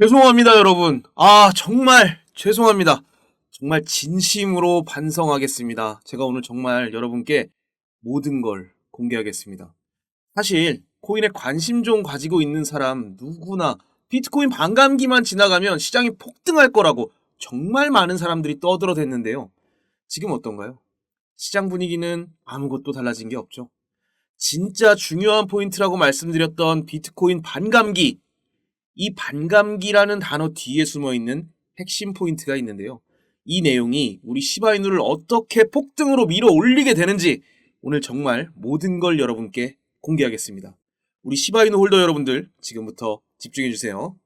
죄송합니다, 여러분. 아, 정말 죄송합니다. 정말 진심으로 반성하겠습니다. 제가 오늘 정말 여러분께 모든 걸 공개하겠습니다. 사실, 코인에 관심 좀 가지고 있는 사람 누구나 비트코인 반감기만 지나가면 시장이 폭등할 거라고 정말 많은 사람들이 떠들어댔는데요. 지금 어떤가요? 시장 분위기는 아무것도 달라진 게 없죠. 진짜 중요한 포인트라고 말씀드렸던 비트코인 반감기. 이 반감기라는 단어 뒤에 숨어 있는 핵심 포인트가 있는데요. 이 내용이 우리 시바이누를 어떻게 폭등으로 밀어 올리게 되는지 오늘 정말 모든 걸 여러분께 공개하겠습니다. 우리 시바이누 홀더 여러분들 지금부터 집중해 주세요.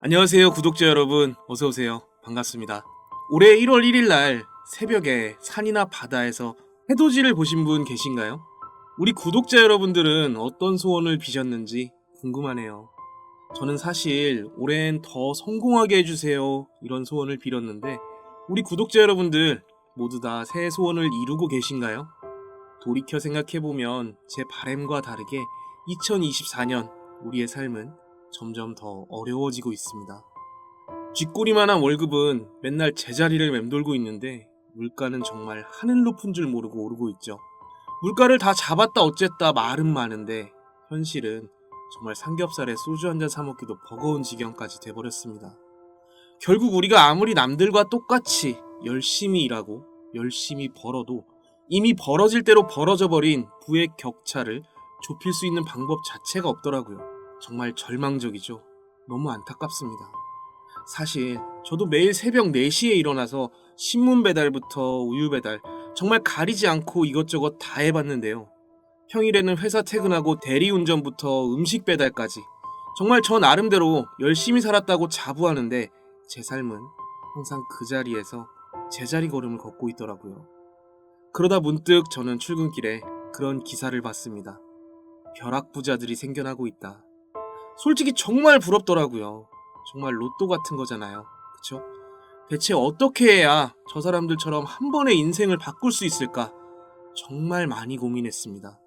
안녕하세요, 구독자 여러분. 어서 오세요. 반갑습니다. 올해 1월 1일 날 새벽에 산이나 바다에서 해돋이를 보신 분 계신가요? 우리 구독자 여러분들은 어떤 소원을 비셨는지 궁금하네요. 저는 사실 올해는 더 성공하게 해주세요. 이런 소원을 빌었는데, 우리 구독자 여러분들 모두 다 새 소원을 이루고 계신가요? 돌이켜 생각해보면 제 바램과 다르게 2024년 우리의 삶은 점점 더 어려워지고 있습니다. 쥐꼬리만한 월급은 맨날 제자리를 맴돌고 있는데 물가는 정말 하늘 높은 줄 모르고 오르고 있죠. 물가를 다 잡았다 어쨌다 말은 많은데 현실은 정말 삼겹살에 소주 한 잔 사먹기도 버거운 지경까지 돼버렸습니다. 결국 우리가 아무리 남들과 똑같이 열심히 일하고 열심히 벌어도 이미 벌어질 대로 벌어져 버린 부의 격차를 좁힐 수 있는 방법 자체가 없더라고요. 정말 절망적이죠. 너무 안타깝습니다. 사실 저도 매일 새벽 4시에 일어나서 신문 배달부터 우유 배달 정말 가리지 않고 이것저것 다 해봤는데요. 평일에는 회사 퇴근하고 대리운전부터 음식 배달까지 정말 저 나름대로 열심히 살았다고 자부하는데 제 삶은 항상 그 자리에서 제자리 걸음을 걷고 있더라고요. 그러다 문득 저는 출근길에 그런 기사를 봤습니다. 벼락부자들이 생겨나고 있다. 솔직히 정말 부럽더라고요. 정말 로또 같은 거잖아요. 그쵸? 대체 어떻게 해야 저 사람들처럼 한 번의 인생을 바꿀 수 있을까? 정말 많이 고민했습니다.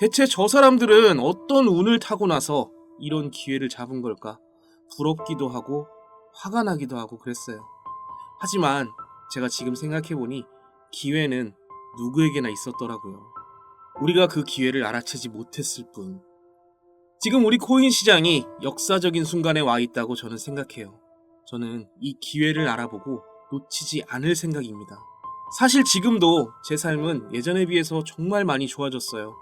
대체 저 사람들은 어떤 운을 타고 나서 이런 기회를 잡은 걸까? 부럽기도 하고 화가 나기도 하고 그랬어요. 하지만 제가 지금 생각해보니 기회는 누구에게나 있었더라고요. 우리가 그 기회를 알아채지 못했을 뿐. 지금 우리 코인 시장이 역사적인 순간에 와 있다고 저는 생각해요. 저는 이 기회를 알아보고 놓치지 않을 생각입니다. 사실 지금도 제 삶은 예전에 비해서 정말 많이 좋아졌어요.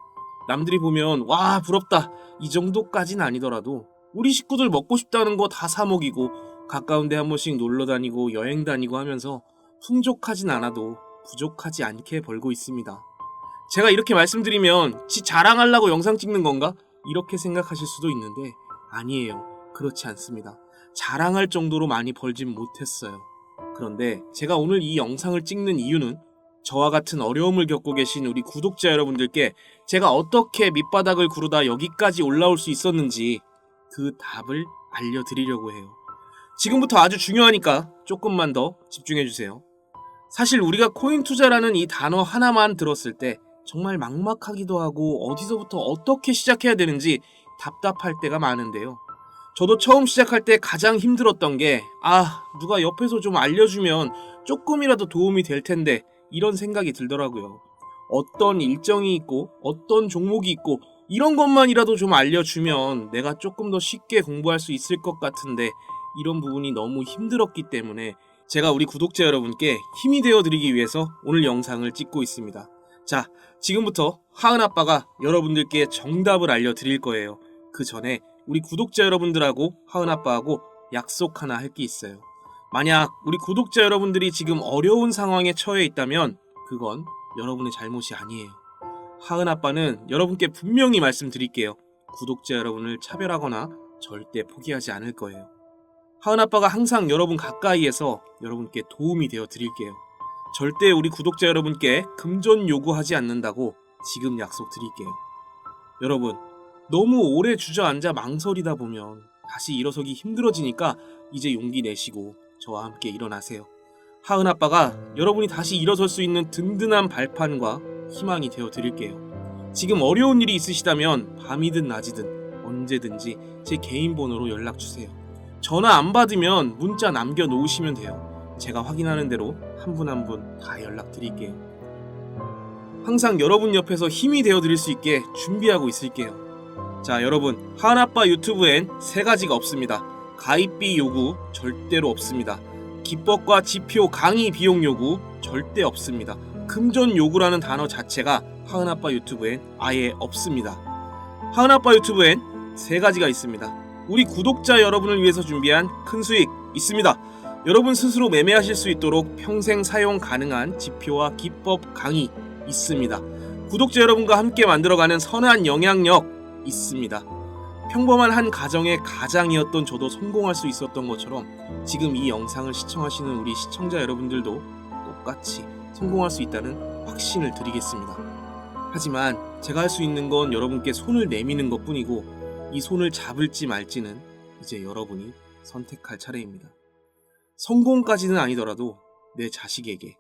남들이 보면 와 부럽다 이 정도까진 아니더라도 우리 식구들 먹고 싶다는 거 다 사 먹이고 가까운 데 한 번씩 놀러 다니고 여행 다니고 하면서 풍족하진 않아도 부족하지 않게 벌고 있습니다. 제가 이렇게 말씀드리면 지 자랑하려고 영상 찍는 건가? 이렇게 생각하실 수도 있는데 아니에요. 그렇지 않습니다. 자랑할 정도로 많이 벌진 못했어요. 그런데 제가 오늘 이 영상을 찍는 이유는 저와 같은 어려움을 겪고 계신 우리 구독자 여러분들께 제가 어떻게 밑바닥을 구르다 여기까지 올라올 수 있었는지 그 답을 알려드리려고 해요. 지금부터 아주 중요하니까 조금만 더 집중해주세요. 사실 우리가 코인 투자라는 이 단어 하나만 들었을 때 정말 막막하기도 하고 어디서부터 어떻게 시작해야 되는지 답답할 때가 많은데요. 저도 처음 시작할 때 가장 힘들었던 게, 아, 누가 옆에서 좀 알려주면 조금이라도 도움이 될 텐데, 이런 생각이 들더라고요. 어떤 일정이 있고, 어떤 종목이 있고, 이런 것만이라도 좀 알려주면 내가 조금 더 쉽게 공부할 수 있을 것 같은데, 이런 부분이 너무 힘들었기 때문에 제가 우리 구독자 여러분께 힘이 되어 드리기 위해서 오늘 영상을 찍고 있습니다. 자, 지금부터 하은 아빠가 여러분들께 정답을 알려 드릴 거예요. 그 전에 우리 구독자 여러분들하고 하은 아빠하고 약속 하나 할 게 있어요. 만약 우리 구독자 여러분들이 지금 어려운 상황에 처해 있다면 그건 여러분의 잘못이 아니에요. 하은 아빠는 여러분께 분명히 말씀드릴게요. 구독자 여러분을 차별하거나 절대 포기하지 않을 거예요. 하은 아빠가 항상 여러분 가까이에서 여러분께 도움이 되어 드릴게요. 절대 우리 구독자 여러분께 금전 요구하지 않는다고 지금 약속 드릴게요. 여러분, 너무 오래 주저앉아 망설이다 보면 다시 일어서기 힘들어지니까 이제 용기 내시고 저와 함께 일어나세요. 하은 아빠가 여러분이 다시 일어설 수 있는 든든한 발판과 희망이 되어 드릴게요. 지금 어려운 일이 있으시다면 밤이든 낮이든 언제든지 제 개인 번호로 연락 주세요. 전화 안 받으면 문자 남겨 놓으시면 돼요. 제가 확인하는 대로 한 분 한 분 다 연락 드릴게요. 항상 여러분 옆에서 힘이 되어 드릴 수 있게 준비하고 있을게요. 자, 여러분, 하나빠 유튜브엔 세 가지가 없습니다. 가입비 요구 절대로 없습니다. 기법과 지표 강의 비용 요구 절대 없습니다. 금전 요구라는 단어 자체가 하은아빠 유튜브엔 아예 없습니다. 하은아빠 유튜브엔 세 가지가 있습니다. 우리 구독자 여러분을 위해서 준비한 큰 수익 있습니다. 여러분 스스로 매매하실 수 있도록 평생 사용 가능한 지표와 기법 강의 있습니다. 구독자 여러분과 함께 만들어가는 선한 영향력 있습니다. 평범한 한 가정의 가장이었던 저도 성공할 수 있었던 것처럼 지금 이 영상을 시청하시는 우리 시청자 여러분들도 똑같이 성공할 수 있다는 확신을 드리겠습니다. 하지만 제가 할 수 있는 건 여러분께 손을 내미는 것 뿐이고 이 손을 잡을지 말지는 이제 여러분이 선택할 차례입니다. 성공까지는 아니더라도 내 자식에게,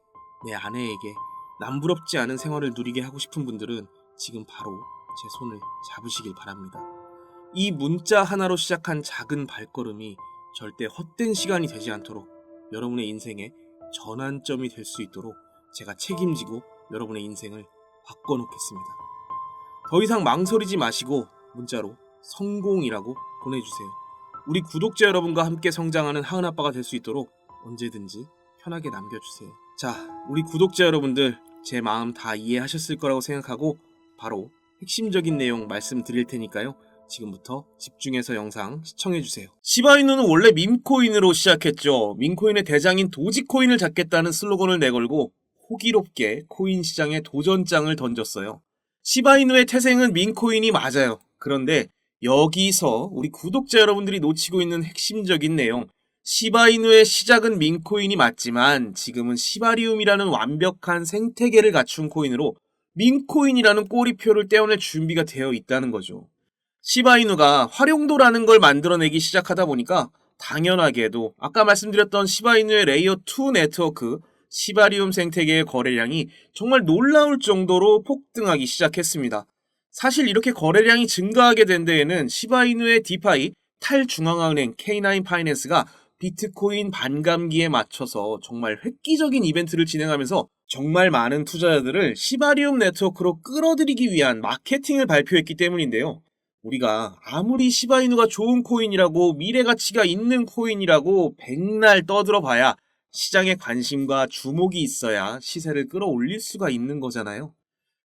내 아내에게 남부럽지 않은 생활을 누리게 하고 싶은 분들은 지금 바로 제 손을 잡으시길 바랍니다. 이 문자 하나로 시작한 작은 발걸음이 절대 헛된 시간이 되지 않도록 여러분의 인생의 전환점이 될 수 있도록 제가 책임지고 여러분의 인생을 바꿔놓겠습니다. 더 이상 망설이지 마시고 문자로 성공이라고 보내주세요. 우리 구독자 여러분과 함께 성장하는 하은 아빠가 될 수 있도록 언제든지 편하게 남겨주세요. 자, 우리 구독자 여러분들 제 마음 다 이해하셨을 거라고 생각하고 바로 핵심적인 내용 말씀드릴 테니까요. 지금부터 집중해서 영상 시청해주세요. 시바이누는 원래 밈코인으로 시작했죠. 밈코인의 대장인 도지코인을 잡겠다는 슬로건을 내걸고 호기롭게 코인 시장에 도전장을 던졌어요. 시바이누의 태생은 밈코인이 맞아요. 그런데 여기서 우리 구독자 여러분들이 놓치고 있는 핵심적인 내용 시바이누의 시작은 민코인이 맞지만 지금은 시바리움이라는 완벽한 생태계를 갖춘 코인으로 민코인이라는 꼬리표를 떼어낼 준비가 되어 있다는 거죠. 시바이누가 활용도라는 걸 만들어내기 시작하다 보니까 당연하게도 아까 말씀드렸던 시바이누의 레이어 2 네트워크 시바리움 생태계의 거래량이 정말 놀라울 정도로 폭등하기 시작했습니다. 사실 이렇게 거래량이 증가하게 된 데에는 시바이누의 디파이 탈중앙은행 K9 파이낸스가 비트코인 반감기에 맞춰서 정말 획기적인 이벤트를 진행하면서 정말 많은 투자자들을 시바리움 네트워크로 끌어들이기 위한 마케팅을 발표했기 때문인데요. 우리가 아무리 시바이누가 좋은 코인이라고 미래 가치가 있는 코인이라고 백날 떠들어 봐야 시장에 관심과 주목이 있어야 시세를 끌어올릴 수가 있는 거잖아요.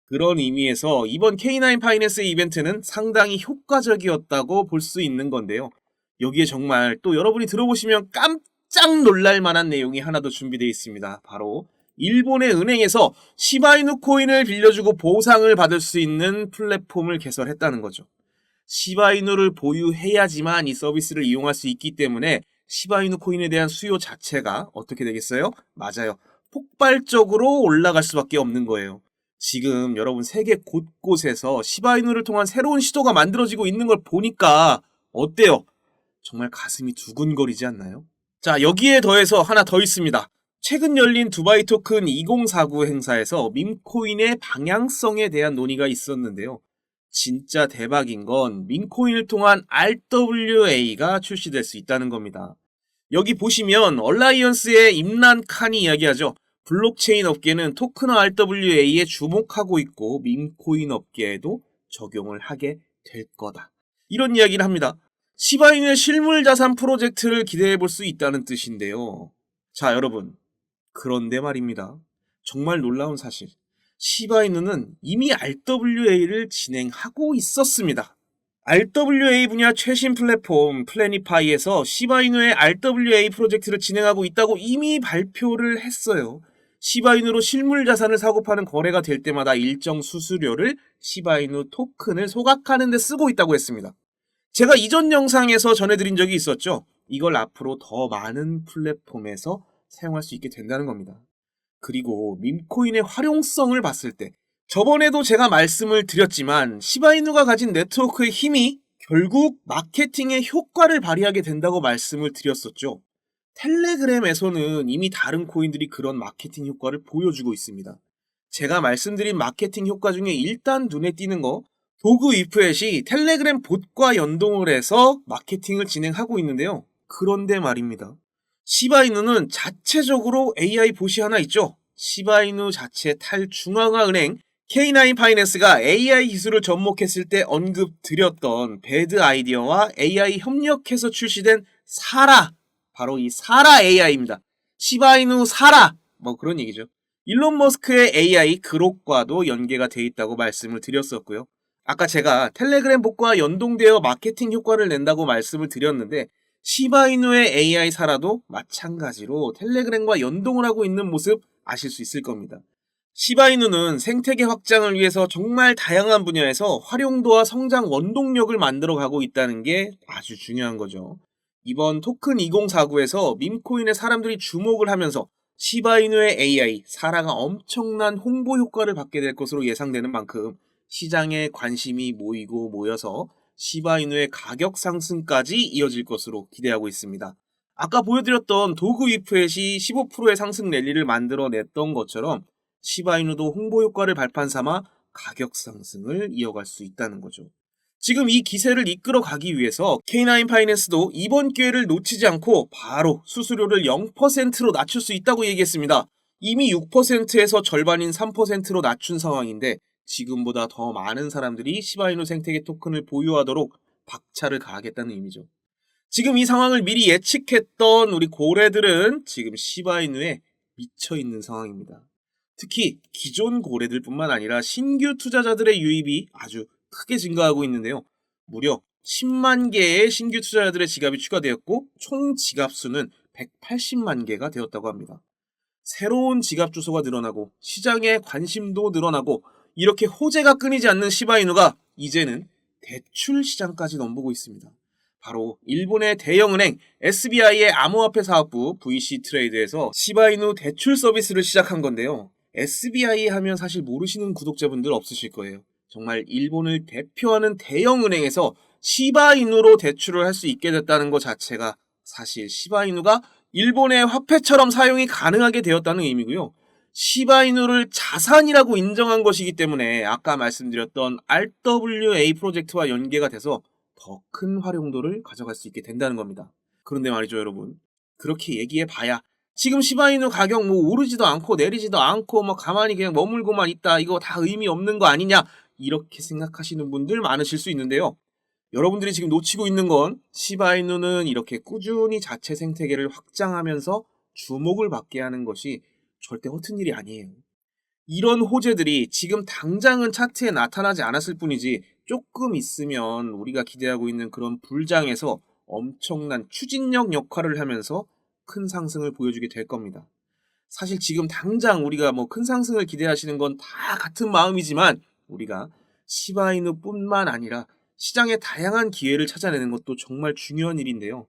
그런 의미에서 이번 K9 파이낸스 이벤트는 상당히 효과적이었다고 볼 수 있는 건데요. 여기에 정말 또 여러분이 들어보시면 깜짝 놀랄 만한 내용이 하나 더 준비되어 있습니다. 바로 일본의 은행에서 시바이누 코인을 빌려주고 보상을 받을 수 있는 플랫폼을 개설했다는 거죠. 시바이누를 보유해야지만 이 서비스를 이용할 수 있기 때문에 시바이누 코인에 대한 수요 자체가 어떻게 되겠어요? 맞아요. 폭발적으로 올라갈 수밖에 없는 거예요. 지금 여러분 세계 곳곳에서 시바이누를 통한 새로운 시도가 만들어지고 있는 걸 보니까 어때요? 정말 가슴이 두근거리지 않나요? 자, 여기에 더해서 하나 더 있습니다. 최근 열린 두바이 토큰 2049 행사에서 밈코인의 방향성에 대한 논의가 있었는데요. 진짜 대박인 건 민코인을 통한 RWA가 출시될 수 있다는 겁니다. 여기 보시면 얼라이언스의 임란 칸이 이야기하죠. 블록체인 업계는 토큰 RWA에 주목하고 있고 민코인 업계에도 적용을 하게 될 거다. 이런 이야기를 합니다. 시바인의 실물 자산 프로젝트를 기대해 볼 수 있다는 뜻인데요. 자, 여러분. 그런데 말입니다. 정말 놀라운 사실. 시바이누는 이미 RWA를 진행하고 있었습니다. RWA 분야 최신 플랫폼 플래니파이에서 시바이누의 RWA 프로젝트를 진행하고 있다고 이미 발표를 했어요. 시바이누로 실물 자산을 사고 파는 거래가 될 때마다 일정 수수료를 시바이누 토큰을 소각하는 데 쓰고 있다고 했습니다. 제가 이전 영상에서 전해드린 적이 있었죠. 이걸 앞으로 더 많은 플랫폼에서 사용할 수 있게 된다는 겁니다. 그리고 밈코인의 활용성을 봤을 때 저번에도 제가 말씀을 드렸지만 시바이누가 가진 네트워크의 힘이 결국 마케팅의 효과를 발휘하게 된다고 말씀을 드렸었죠. 텔레그램에서는 이미 다른 코인들이 그런 마케팅 효과를 보여주고 있습니다. 제가 말씀드린 마케팅 효과 중에 일단 눈에 띄는 거 도구 이프엣이 텔레그램 봇과 연동을 해서 마케팅을 진행하고 있는데요. 그런데 말입니다. 시바이누는 자체적으로 AI 봇이 하나 있죠. 시바이누 자체 탈중앙화 은행 K9 파이낸스가 AI 기술을 접목했을 때 언급드렸던 배드 아이디어와 AI 협력해서 출시된 사라 바로 이 사라 AI입니다. 시바이누 사라 뭐 그런 얘기죠. 일론 머스크의 AI 그록과도 연계가 돼 있다고 말씀을 드렸었고요. 아까 제가 텔레그램 복과 연동되어 마케팅 효과를 낸다고 말씀을 드렸는데 시바이누의 AI 사라도 마찬가지로 텔레그램과 연동을 하고 있는 모습 아실 수 있을 겁니다. 시바이누는 생태계 확장을 위해서 정말 다양한 분야에서 활용도와 성장 원동력을 만들어 가고 있다는 게 아주 중요한 거죠. 이번 토큰 2049에서 밈코인에 사람들이 주목을 하면서 시바이누의 AI 사라가 엄청난 홍보 효과를 받게 될 것으로 예상되는 만큼 시장에 관심이 모이고 모여서 시바이누의 가격 상승까지 이어질 것으로 기대하고 있습니다. 아까 보여드렸던 도구 이프엣이 15%의 상승 랠리를 만들어냈던 것처럼 시바이누도 홍보 효과를 발판 삼아 가격 상승을 이어갈 수 있다는 거죠. 지금 이 기세를 이끌어 가기 위해서 K9 파이낸스도 이번 기회를 놓치지 않고 바로 수수료를 0%로 낮출 수 있다고 얘기했습니다. 이미 6%에서 절반인 3%로 낮춘 상황인데 지금보다 더 많은 사람들이 시바이누 생태계 토큰을 보유하도록 박차를 가하겠다는 의미죠. 지금 이 상황을 미리 예측했던 우리 고래들은 지금 시바이누에 미쳐 있는 상황입니다. 특히 기존 고래들뿐만 아니라 신규 투자자들의 유입이 아주 크게 증가하고 있는데요. 무려 10만 개의 신규 투자자들의 지갑이 추가되었고 총 지갑 수는 180만 개가 되었다고 합니다. 새로운 지갑 주소가 늘어나고 시장의 관심도 늘어나고 이렇게 호재가 끊이지 않는 시바이누가 이제는 대출 시장까지 넘보고 있습니다. 바로 일본의 대형은행 SBI의 암호화폐 사업부 VC 트레이드에서 시바이누 대출 서비스를 시작한 건데요. SBI 하면 사실 모르시는 구독자분들 없으실 거예요. 정말 일본을 대표하는 대형은행에서 시바이누로 대출을 할 수 있게 됐다는 것 자체가 사실 시바이누가 일본의 화폐처럼 사용이 가능하게 되었다는 의미고요. 시바이누를 자산이라고 인정한 것이기 때문에 아까 말씀드렸던 RWA 프로젝트와 연계가 돼서 더 큰 활용도를 가져갈 수 있게 된다는 겁니다. 그런데 말이죠, 여러분. 그렇게 얘기해 봐야 지금 시바이누 가격 뭐 오르지도 않고 내리지도 않고 뭐 가만히 그냥 머물고만 있다. 이거 다 의미 없는 거 아니냐? 이렇게 생각하시는 분들 많으실 수 있는데요. 여러분들이 지금 놓치고 있는 건 시바이누는 이렇게 꾸준히 자체 생태계를 확장하면서 주목을 받게 하는 것이 절대 허튼 일이 아니에요. 이런 호재들이 지금 당장은 차트에 나타나지 않았을 뿐이지 조금 있으면 우리가 기대하고 있는 그런 불장에서 엄청난 추진력 역할을 하면서 큰 상승을 보여주게 될 겁니다. 사실 지금 당장 우리가 뭐 큰 상승을 기대하시는 건 다 같은 마음이지만 우리가 시바이누뿐만 아니라 시장의 다양한 기회를 찾아내는 것도 정말 중요한 일인데요.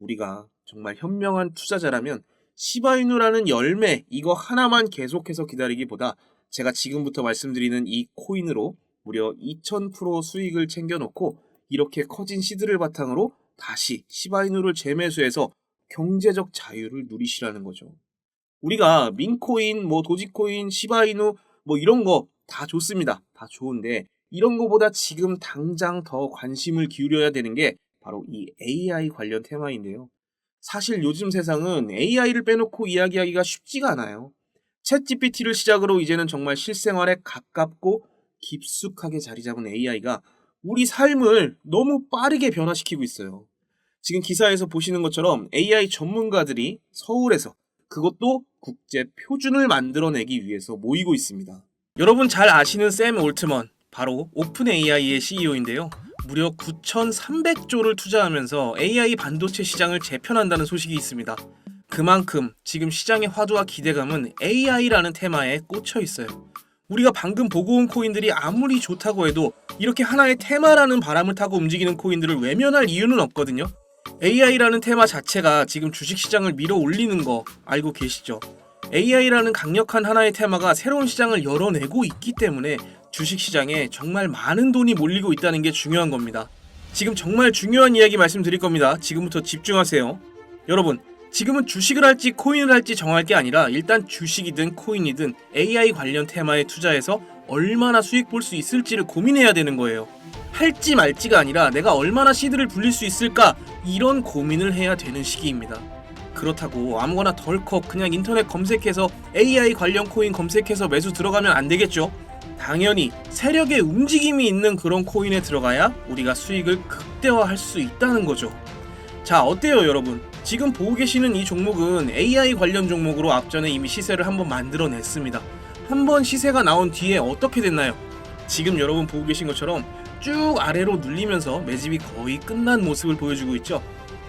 우리가 정말 현명한 투자자라면 시바이누라는 열매 이거 하나만 계속해서 기다리기보다 제가 지금부터 말씀드리는 이 코인으로 무려 2000% 수익을 챙겨놓고 이렇게 커진 시드를 바탕으로 다시 시바이누를 재매수해서 경제적 자유를 누리시라는 거죠. 우리가 민코인, 뭐 도지코인, 시바이누 뭐 이런 거 다 좋습니다. 다 좋은데 이런 거보다 지금 당장 더 관심을 기울여야 되는 게 바로 이 AI 관련 테마인데요. 사실 요즘 세상은 AI를 빼놓고 이야기하기가 쉽지가 않아요. 챗 GPT를 시작으로 이제는 정말 실생활에 가깝고 깊숙하게 자리 잡은 AI가 우리 삶을 너무 빠르게 변화시키고 있어요. 지금 기사에서 보시는 것처럼 AI 전문가들이 서울에서 그것도 국제 표준을 만들어내기 위해서 모이고 있습니다. 여러분 잘 아시는 샘 올트먼, 바로 오픈 AI의 CEO인데요. 무려 9,300조를 투자하면서 AI 반도체 시장을 재편한다는 소식이 있습니다. 그만큼 지금 시장의 화두와 기대감은 AI라는 테마에 꽂혀 있어요. 우리가 방금 보고 온 코인들이 아무리 좋다고 해도 이렇게 하나의 테마라는 바람을 타고 움직이는 코인들을 외면할 이유는 없거든요. AI라는 테마 자체가 지금 주식시장을 밀어 올리는 거 알고 계시죠? AI라는 강력한 하나의 테마가 새로운 시장을 열어내고 있기 때문에 주식시장에 정말 많은 돈이 몰리고 있다는 게 중요한 겁니다. 지금 정말 중요한 이야기 말씀드릴 겁니다. 지금부터 집중하세요. 여러분, 지금은 주식을 할지 코인을 할지 정할 게 아니라 일단 주식이든 코인이든 AI 관련 테마에 투자해서 얼마나 수익 볼 수 있을지를 고민해야 되는 거예요. 할지 말지가 아니라 내가 얼마나 시드를 불릴 수 있을까 이런 고민을 해야 되는 시기입니다. 그렇다고 아무거나 덜컥 그냥 인터넷 검색해서 AI 관련 코인 검색해서 매수 들어가면 안 되겠죠. 당연히 세력의 움직임이 있는 그런 코인에 들어가야 우리가 수익을 극대화할 수 있다는 거죠. 자, 어때요, 여러분? 지금 보고 계시는 이 종목은 AI 관련 종목으로 앞전에 이미 시세를 한번 만들어냈습니다. 한번 시세가 나온 뒤에 어떻게 됐나요? 지금 여러분 보고 계신 것처럼 쭉 아래로 눌리면서 매집이 거의 끝난 모습을 보여주고 있죠.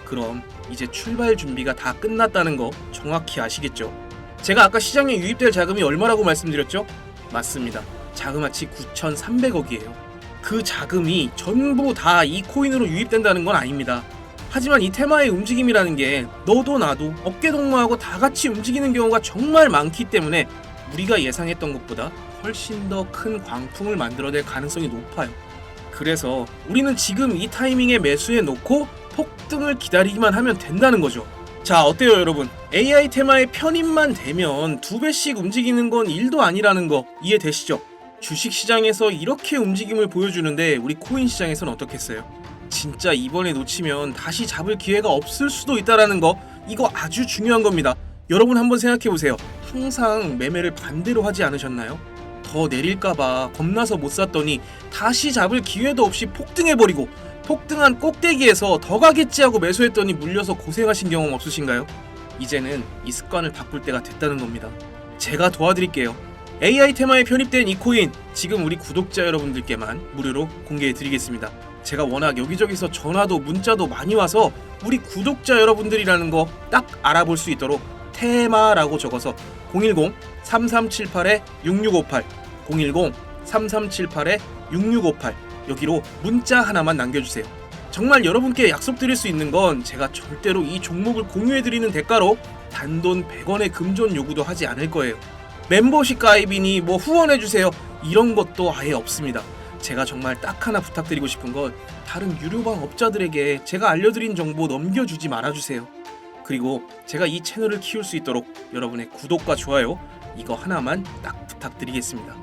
그럼 이제 출발 준비가 다 끝났다는 거 정확히 아시겠죠? 제가 아까 시장에 유입될 자금이 얼마라고 말씀드렸죠? 맞습니다. 자그마치 9,300억이에요. 그 자금이 전부 다 이 코인으로 유입된다는 건 아닙니다. 하지만 이 테마의 움직임이라는 게 너도 나도 어깨동무하고 다 같이 움직이는 경우가 정말 많기 때문에 우리가 예상했던 것보다 훨씬 더 큰 광풍을 만들어낼 가능성이 높아요. 그래서 우리는 지금 이 타이밍에 매수해 놓고 폭등을 기다리기만 하면 된다는 거죠. 자, 어때요, 여러분? AI 테마의 편입만 되면 두 배씩 움직이는 건 일도 아니라는 거 이해되시죠? 주식 시장에서 이렇게 움직임을 보여주는데 우리 코인 시장에서는 어떻겠어요? 진짜 이번에 놓치면 다시 잡을 기회가 없을 수도 있다라는 거 이거 아주 중요한 겁니다. 여러분 한번 생각해 보세요. 항상 매매를 반대로 하지 않으셨나요? 더 내릴까봐 겁나서 못 샀더니 다시 잡을 기회도 없이 폭등해버리고 폭등한 꼭대기에서 더 가겠지 하고 매수했더니 물려서 고생하신 경험 없으신가요? 이제는 이 습관을 바꿀 때가 됐다는 겁니다. 제가 도와드릴게요. AI 테마에 편입된 이 코인 지금 우리 구독자 여러분들께만 무료로 공개해 드리겠습니다. 제가 워낙 여기저기서 전화도 문자도 많이 와서 우리 구독자 여러분들이라는 거 딱 알아볼 수 있도록 테마라고 적어서 010 3378에 6658 010 3378에 6658 여기로 문자 하나만 남겨주세요. 정말 여러분께 약속드릴 수 있는 건 제가 절대로 이 종목을 공유해드리는 대가로 단돈 100원의 금전 요구도 하지 않을 거예요. 멤버십 가입이니 뭐 후원해주세요. 이런 것도 아예 없습니다. 제가 정말 딱 하나 부탁드리고 싶은 건 다른 유료방 업자들에게 제가 알려드린 정보 넘겨주지 말아주세요. 그리고 제가 이 채널을 키울 수 있도록 여러분의 구독과 좋아요 이거 하나만 딱 부탁드리겠습니다.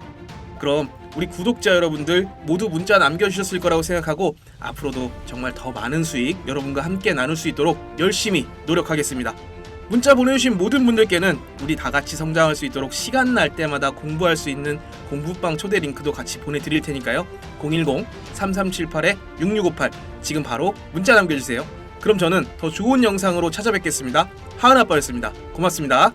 그럼 우리 구독자 여러분들 모두 문자 남겨주셨을 거라고 생각하고 앞으로도 정말 더 많은 수익 여러분과 함께 나눌 수 있도록 열심히 노력하겠습니다. 문자 보내주신 모든 분들께는 우리 다 같이 성장할 수 있도록 시간 날 때마다 공부할 수 있는 공부방 초대 링크도 같이 보내드릴 테니까요. 010-3378-6658 지금 바로 문자 남겨주세요. 그럼 저는 더 좋은 영상으로 찾아뵙겠습니다. 하은 아빠였습니다. 고맙습니다.